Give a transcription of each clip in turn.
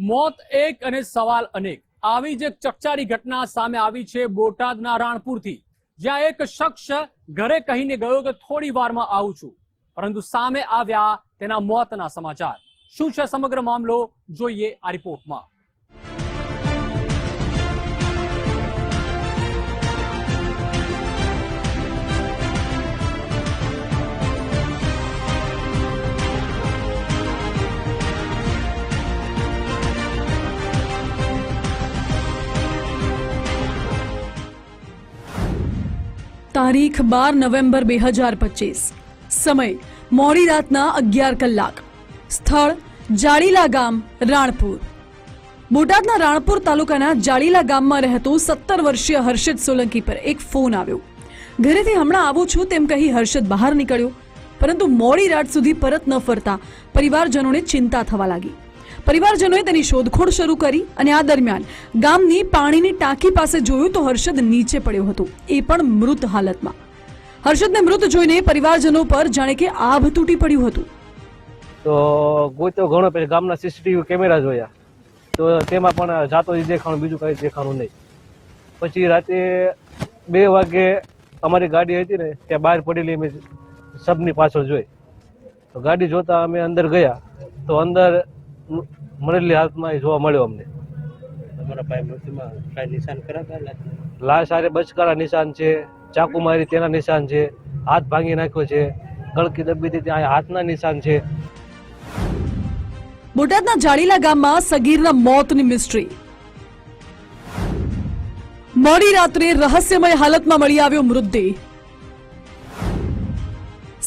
મોત એક અને સવાલ અનેક. આવી જ ચકચારી ઘટના સામે આવી છે બોટાદના રાણપુરથી, જ્યાં એક શખ્સ ઘરે કહીને ગયો કે થોડી વારમાં આવું છું. પરંતુ સામે આવ્યા તેના મોતના સમાચાર. શું છે સમગ્ર મામલો? જોઈએ આ રિપોર્ટમાં. તારીખ બાર નવેમ્બર બે હજાર પચીસ. સમય મોડી રાતના અગિયાર કલાક. સ્થળ જાડીલા ગામ, રાણપુર. બોટાદના રાણપુર તાલુકાના જાડીલા ગામમાં રહેતો સત્તર વર્ષીય હર્ષદ સોલંકી પર એક ફોન આવ્યો. ઘરેથી હમણાં આવું છું તેમ કહી હર્ષદ બહાર નીકળ્યો. પરંતુ મોડી રાત સુધી પરત ન ફરતા પરિવારજનોને ચિંતા થવા લાગી. પરિવારજનોએ તેની શોધખોળ શરૂ કરી અને આ દરમિયાન ગામની પાણીની ટાંકી પાસે જોયું તો હર્ષદ નીચે પડ્યો હતો. એ પણ મૃત હાલતમાં. હર્ષદને મૃત જોઈને પરિવારજનો પર જાણે કે આભ તૂટી પડ્યું હતું. તો ગોત્યો ઘણો પછી ગામના સીસીટીવી કેમેરા જોયા. તો તેમાં પણ જાતો જ દેખાણું, બીજું કઈ દેખાણું નહીં. પછી રાતે બે વાગે અમારી ગાડી હતી ને, ત્યાં બહાર પડેલી અમે સબની પાછળ જોઈ. તો ગાડી જોતા અમે અંદર ગયા. તો અંદર મરેલી હાલતમાં એ જોવા મળ્યો અમને. તમારા ભાઈ મૃત્યુમાં કાંઈ નિશાન કરાતા લાશ હારે બચકારા નિશાન છે ચાકુ મારી તેના નિશાન છે હાથ ભાંગી નાખ્યો છે ગળકી દબી હતી ત્યાં હાથના નિશાન છે. બોટાદના જાડીલા ગામમાં સગીરના મોતની મિસ્ટ્રી મોડી રાત્રે રહસ્યમય હાલતમાં મળી આવ્યો મૃતદેહ.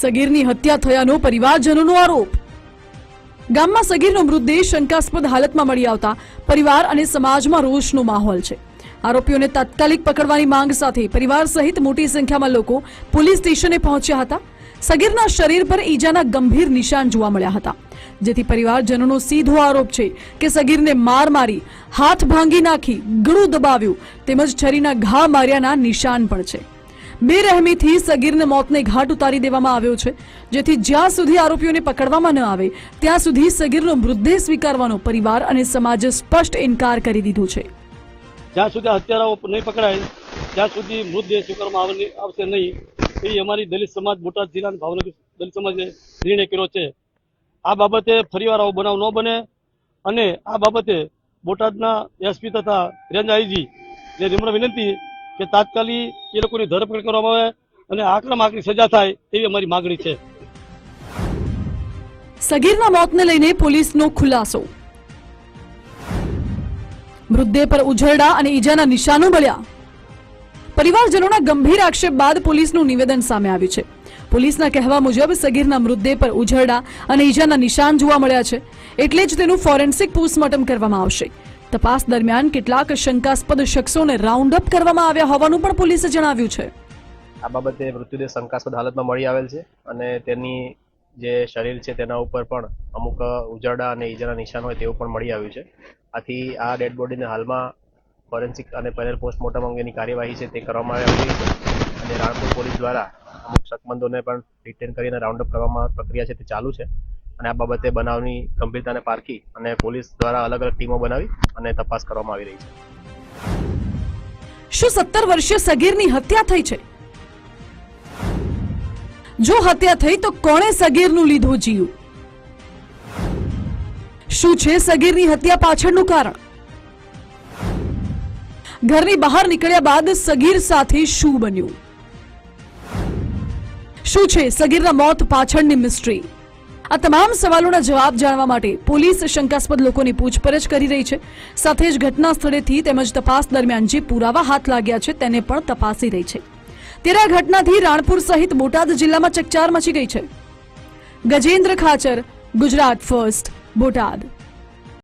સગીરની હત્યા થયાનો પરિવારજનોનો આરોપ. ગામમાં સગીરનો મૃતદેહ શંકાસ્પદ હાલતમાં મળી આવતા પરિવાર અને સમાજમાં રોષનો માહોલ છે. આરોપીઓને તાત્કાલિક પકડવાની માંગ સાથે પરિવાર સહિત મોટી સંખ્યામાં લોકો પોલીસ સ્ટેશને પહોંચ્યા હતા. સગીરના શરીર પર ઈજાના ગંભીર નિશાન જોવા મળ્યા હતા. જેથી પરિવારજનોનો સીધો આરોપ છે કે સગીરને માર મારી, હાથ ભાંગી નાખી, ગળું દબાવ્યું તેમજ છરીના ઘા માર્યાના નિશાન પણ છે. બેરહેમીથી સગીરને મોતને ઘાટ ઉતારી દેવામાં આવ્યો છે. જેથી જ્યાં સુધી આરોપીઓને પકડવામાં ન આવે, ત્યાં સુધી સગીરનો મૃતદેહ સ્વીકારવાનો પરિવાર અને સમાજે સ્પષ્ટ ઇનકાર કરી દીધો છે. જ્યાં સુધી હત્યારાઓ નહીં પકડાય, ત્યાં સુધી મૃતદેહ સ્વીકારવામાં આવે- આવશે નહીં. એ અમારી દલિત સમાજ, બોટાદ જિલ્લાના ભાવનગર દલિત સમાજે નિર્ણય કર્યો છે. આ બાબતે ફરીવાર આવો બનાવ ન બને અને આ બાબતે બોટાદના એસપી તથા રેન્જ આઈજી ને નિમ્ર વિનંતી કે તાત્કાલિક એ લોકોની ધરપકડ કરવામાં આવે અને આકરામાં આકરી સજા થાય એવી અમારી માગણી છે. સગીરના મોતને લઈને પોલીસનો ખુલાસો. મૃતદેહ પર ઉજરડા અને ઈજાના નિશાનો મળ્યા પરિવારજનોના ગંભીર આક્ષેપ બાદ પોલીસનું નિવેદન સામે આવ્યું છે. પોલીસના કહેવા મુજબ સગીરના મૃતદેહ પર ઉજરડા અને ઈજાના નિશાન જોવા મળ્યા છે. એટલે જ તેનું ફોરેન્સિક પોસ્ટમોર્ટમ કરવામાં આવશે. તપાસ દરમિયાન કેટલાક શંકાસ્પદ શખ્સોને રાઉન્ડ અપ કરવામાં આવ્યા હોવાનું પણ પોલીસે જણાવ્યું છે. આ બાબતે મૃત્યુદેહ શંકાસ્પદ હાલતમાં મળી આવેલ છે અને તેની જે શરીર છે તેના ઉપર પણ અમુક ઉજરડા અને ઈજાના નિશાન હોય તેવું પણ મળી આવ્યું છે. આથી આ ડેડ બોડીને હાલમાં ફોરેન્સિક અને પેનલ પોસ્ટમોર્ટમ અંગેની કાર્યવાહી છે તે કરવામાં આવી છે અને રાણપુર પોલીસ દ્વારા અમુક શકમંદોને પણ ડિટેન કરીને રાઉન્ડ અપ કરવામાં પ્રક્રિયા છે તે ચાલુ છે. અને આ બાબતે બનાવની ગંભીરતાને પારખી અને પોલીસ દ્વારા અલગ અલગ ટીમો બનાવી અને તપાસ કરવામાં આવી રહી છે. શું સત્તર વર્ષીય સગીરની હત્યા થઈ છે? જો હત્યા થઈ તો કોણે સગીરનું લીધું જીવ? શું છે સગીરની હત્યા પાછળનું કારણ? ઘરની બહાર નીકળ્યા બાદ સગીર સાથે શું બન્યું? શું છે સગીરના મોત પાછળની મિસ્ટ્રી આ તમામ સવાલોના જવાબ જાણવા માટે પોલીસ શંકાસ્પદ લોકોની પૂછપરછ કરી રહી છે. સાથે જ ઘટના સ્થળેથી તેમજ તપાસ દરમિયાન જે પુરાવા હાથ લાગ્યા છે તેને પણ તપાસી રહી છે. ત્યારે આ ઘટનાથી રાણપુર સહિત બોટાદ જિલ્લામાં ચકચાર મચી ગઈ છે. ગજેન્દ્ર ખાચર, ગુજરાત ફર્સ્ટ, બોટાદ.